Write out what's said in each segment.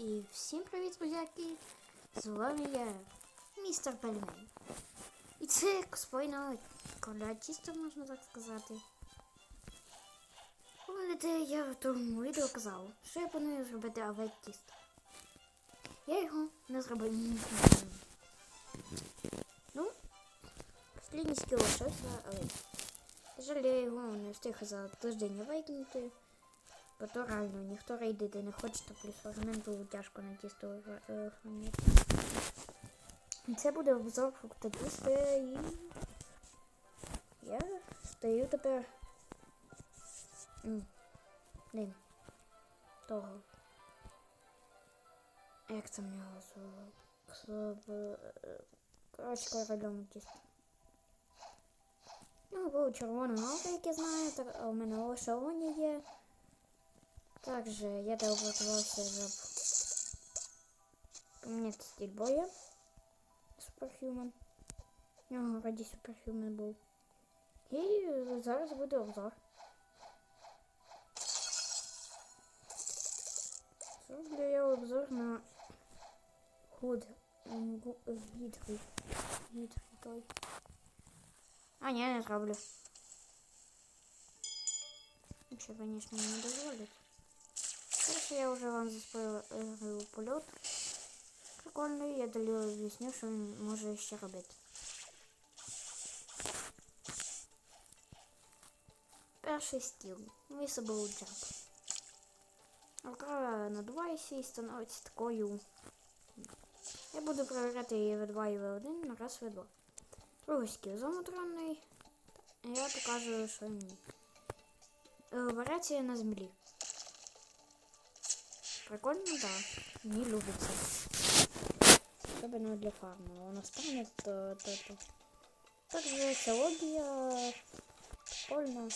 І всім привіт, друзяки! З вами я, містер Пельмень. І це косплейного короля тіста, можна так сказати. Пам'ятаєте, я в тому відео казав, що я планую зробити авет тісто. Я його не зробив. Ну, останній скіл лишився, але, жаль, я його не встиг за тиждень викинути. Бо то реально ніхто рейдити не хоче, то плюс фрагменту тяжко на тісто хранити. Це буде обзор фрукта і я стою тепер ним того. Як це мені його звуть? Коротше, королем тіста. Ну, був червоний ноги, як я знаю, так, а у мене лише є. Также я дообразовался, чтобы поменять стиль боя. Суперхюман. Ага, раді Суперхюман був. І зараз буде обзор. Зроблю я обзор на худ гідрий. Гідрий той. А, ні, не зроблю. Ще, конечно, не дозволять. Короче, я уже вам заспойлерив польот. Прикольний, я далі об'ясню, що він може ще робити. Перший стіл. Visible Jump. Рука надувається і становиться такою. Я буду перевіряти її V2 і V1 на раз V2. Другий скіл замотронний. Я покажу, що він. Варіація на землі. Прикольно, да. Не любится. Особенно для фарма. Он станет то, то, то. Также экология. Прикольно.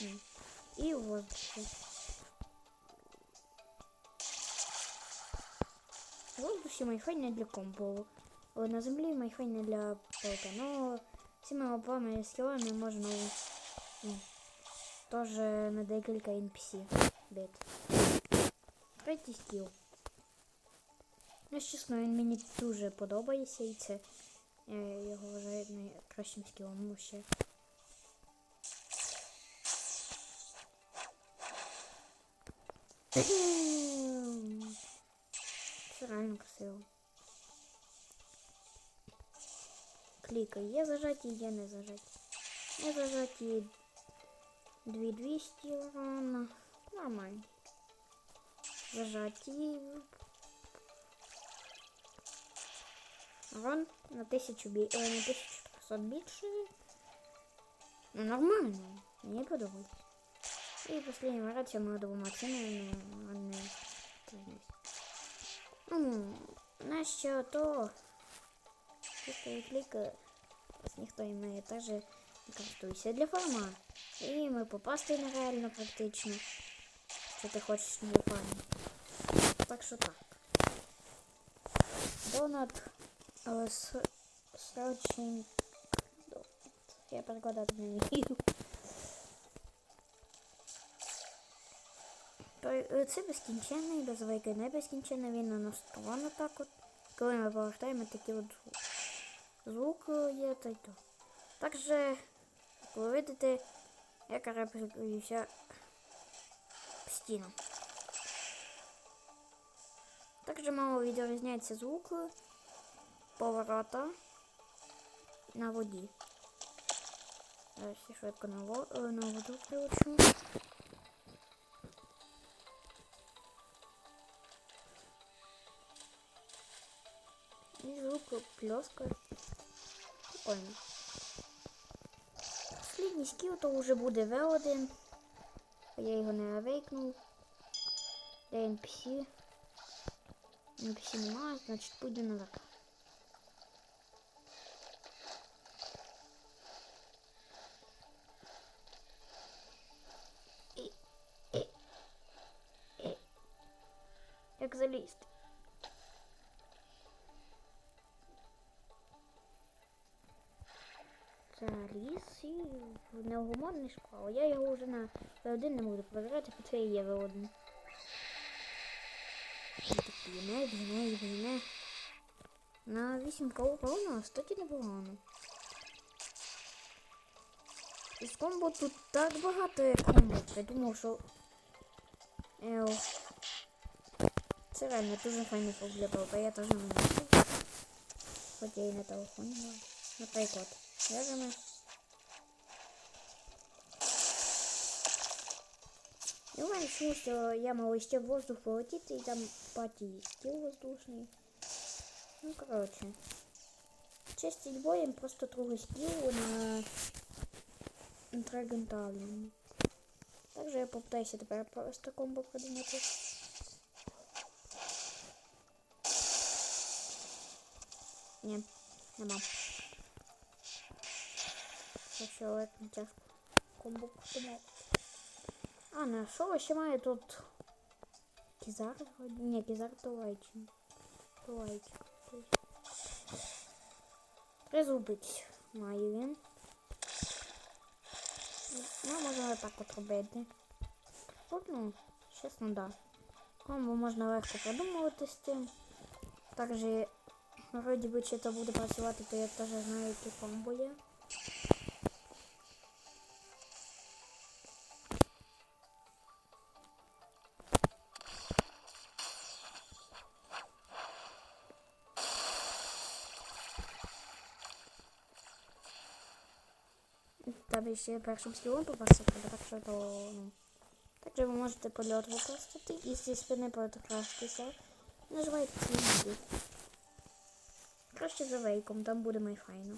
М. И в воздухе. В воздухе майфай не для комбо. О, На землі майфай не для паука. Но всіма обома скілами можна м, теж на декілька NPC бити. Третій стіл. Ну, чесно, він мені дуже подобається і це я його вважаю найкращим скілом ну, ще. Це реально красиво. Клікай, є зажаті, є не зажаті. Не зажаті 2200 урона. Нормально зажаті. Урон на 1000 бі... е, на 1500 більше. Ну, нормально. Мені подобається. І последня варіація ми двома цінами, ну, не Ну, нащо то чисто і кліка, ось ніхто і ми теж не користується для фарма. І ми попасти нереально практично. Що ти хочеш для фарма. Так що так. Донат але срочен Я перекладати не вмію. То це безкінченний, безвики не безкінченний, він на настроєно так от. Коли ми повертаємо такий от звук, звук є та й то. Також, як ви видите, я карабкаюся стіну. Также мало відрізняється звук поворота на воді. Зараз я швидко на, на воду прилучу. І звук плеска. Прикольно. Слідній скіл то вже буде V1. Я його не авейкнув. Де NPC. NPC немає, значить буде наверх. Як залізти? Заліз і неугомонний шквал. Я його вже на V1 не буду проверяти, це і є V1. Б'єме і б'єме. На 8 урона, кстати, непогано. Із комбо тут так багато є комбо. Я думав, що... Еу. Це реально дуже файний для я теж не можу. Хоч я і на телефоні. Наприклад, я жами. І в мене чому, що я мав ще в воздух полетіти і там паті стіл воздушний. Ну, коротше. Чистить боєм просто другий скіл на Драгенталіні. Также я попытаюся тепер просто комбо придумати. Ні, нема. Якщо ледь не тяжко комбо придумати. А, на що ще має тут Кізар? вроді? Ні, Кізар то лайчин. То лайчин. Призубить має він. Ну, можна так от робити. Тут, ну, чесно, да. Комбо можна легко продумувати з тим. Також, вроді би, чи то буде працювати, то я теж знаю, які комбо є. Там ще першим скілом попасти так що то, ну. Також ви можете польот використати і зі спини потратитися. Нажимайте ці Краще за вейком, там буде майфайно.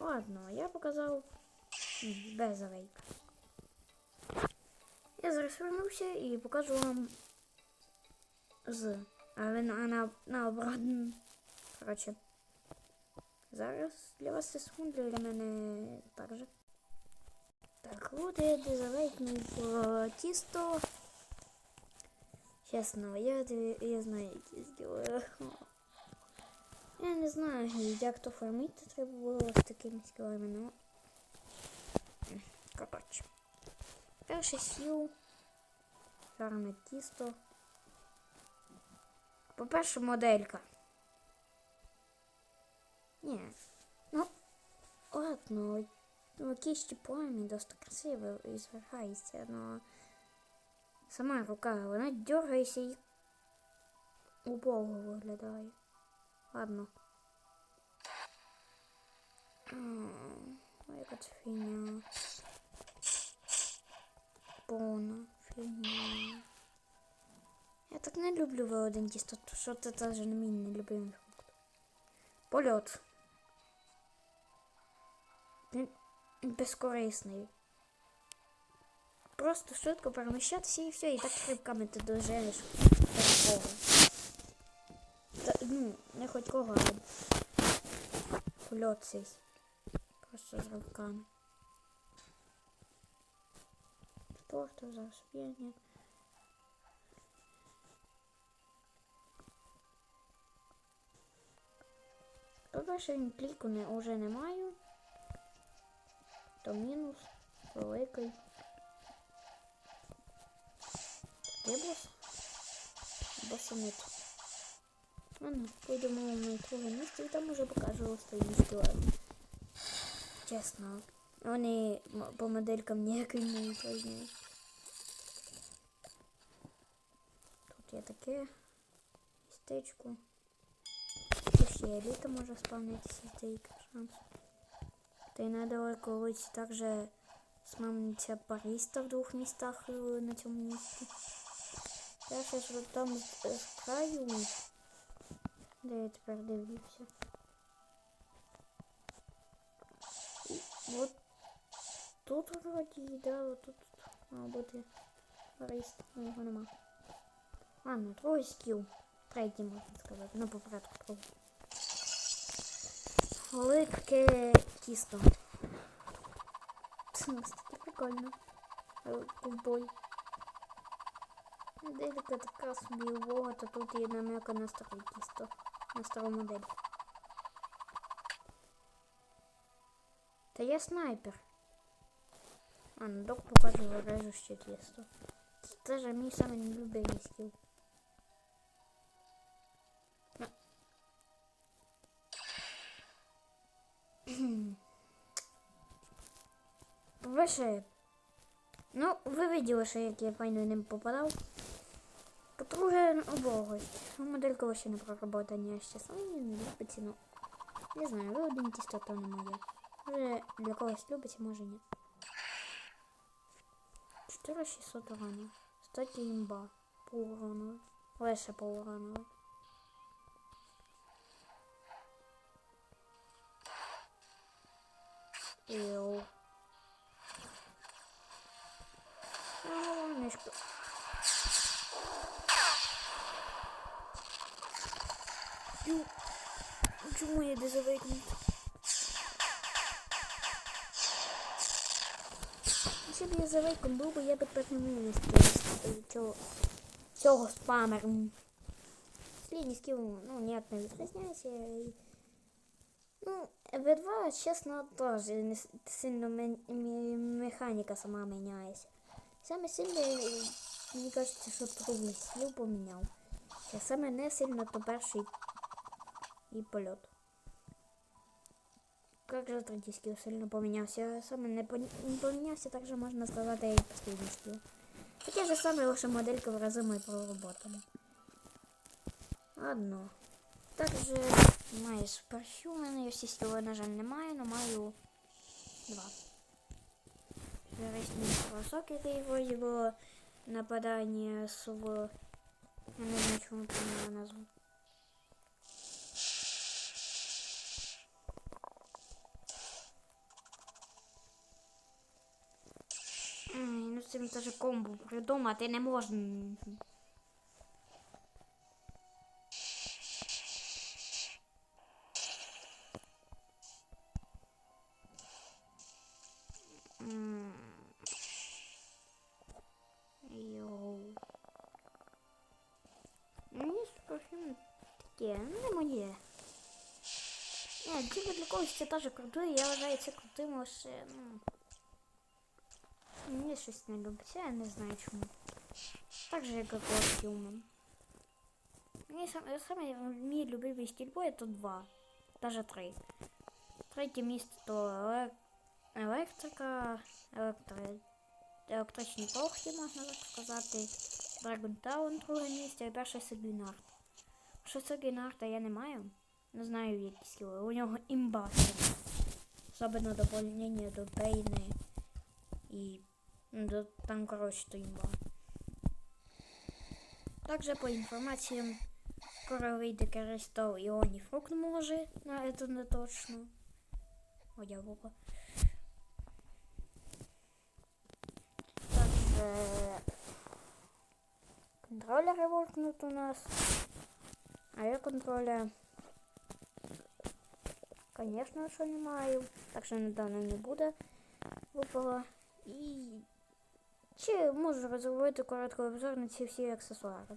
Ладно, я показав без вейка. Я зараз вернувся і покажу вам з. Але на, на, наоборот. Коротше. Зараз для вас це секунди, для мене так же. Так, от я дезавейкнув е, тісто. Чесно, я, я знаю, які скіли. Я не знаю, як то формити треба було з такими скілами, ну. Коротше. Перший сіл. Гарне тісто. По-перше, моделька. Ні. Ну, ладно, ну, кисти пламя досить красиво і звергається, но сама рука, вона дергається і убого виглядає. Ладно. М, Ой, яка це фігня. Повна фігня. Я так не люблю V1 тісто, то що це теж не мій нелюбимий фрукт. Польот. Безкорисний. Просто швидко переміщатися і все, і так рибками ти доженеш кого. Та, ну, не хоч кого, а польот цей. Просто з рибками. Спорту зараз б'єння. По-перше, кліку не, уже не маю. То мінус великий. Є бос? Босомет. Ладно, пойдемо на друге місце і там уже покажу останні скілами. Чесно. Вони м- по моделькам ніякої не відрізняють. Тут є таке містечко. Тут ще еліта може спавнитися, деякий шанс. Та й недалеко вулиці також спавниться бариста в двох містах е, на цьому місці. Я щось от там з, з краю, де я тепер дивлюся. І от тут вроді, да, от тут мав бути барист, але його нема. Ладно, другий скіл. Третій можна сказати, ну по порядку другий. Велике тісто. Це настільки прикольно. Е, Ковбой. Моделька така собі убога, то тут є намека на старе тісто. На стару модель. Та я снайпер. А, ну док покажу режуще тісто. Це ж мій самий нелюбимий скіл. Коротше, ну, ви виділи, що як я файно ним попадав. По-друге, обогось. Моделька вообще не проработана ще самі не любиться, ну. Не знаю, ви один тісто, то не моє. Може для когось любиться, може ні. 4600 урану. Кстати, імба. Полуранова. Лише полуранова. Йоу. А, мишка. Ю. Чому я дезавейкнут? Якщо б я завейком був я тепер не цього, цього спамеру. Слідні скіл, ну, ніяк не відрізняється. Ну, V2, чесно, теж не сильно механіка сама міняється. Саме сильно, е, мені кажеться, що другий скіл поміняв. Це саме не сильно, то і польот. Как же третій скіл сильно помінявся? Саме не, пон- не помінявся, так же можна сказати і останній скіл. Таке ж саме лише моделька в рази ми проработана. Ладно. Також маю спершу, у мене всі на жаль, немає, але маю два. Зараз бросок, який вроді було нападання слово. Я не знаю, чому поміняла назву. Ай, ну з цим теж комбо придумати не можна. Мені спорфім таке, ну не моє. Ні, тільки для когось це теж круто, і я вважаю це крутим лише, ну. Мені щось не любиться, я не знаю чому. Так же, як і когось Human. Мені саме, саме мій любимий стиль боя то два. Даже три. Третє місце то еле- електрика, електри... електричні когті, можна так сказати. Dragon Town друге місце, і перше Сагінард. Що Сагінарда я не маю. Не знаю які скіли. У нього імба. Особливо доповнення до Бейни. І ну, до, там, коротше, то імба. Также по інформаціям скоро вийде Кристал і Оніфрук може, но это не точно. О, я була. Также контроллеры worкнут у нас. А я контроля, конечно, що не маю. Так що недавно не буде випала. І чи можу розробити короткий обзор на ці всі аксесуари.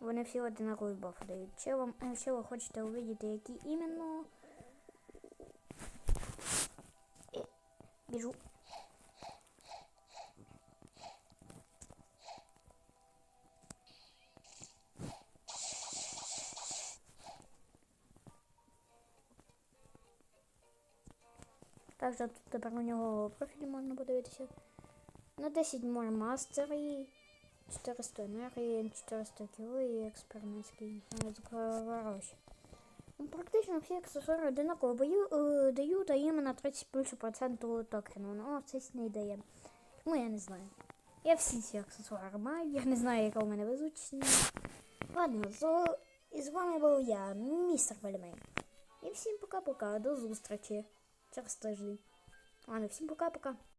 Вони всі одинакові бафи дають. Чи, вам, е, чи ви хочете увидіти, які іменно. Е, Біжу. Також тут тепер у нього профілі можна подивитися. На 10 more мастери, 400 енергії, 400 кіли і експериментський розгорожі. Ну, Практично всі аксесуари одинаково бою, е, дають, а іменно 30% токену. Ну, це не дає. Чому я не знаю. Я всі ці аксесуари маю, я не знаю, яка у мене визучення. Ладно, зо... і з вами був я, містер Вельмей. І всім пока-пока, до зустрічі через тиждень. Ладно, всім пока-пока.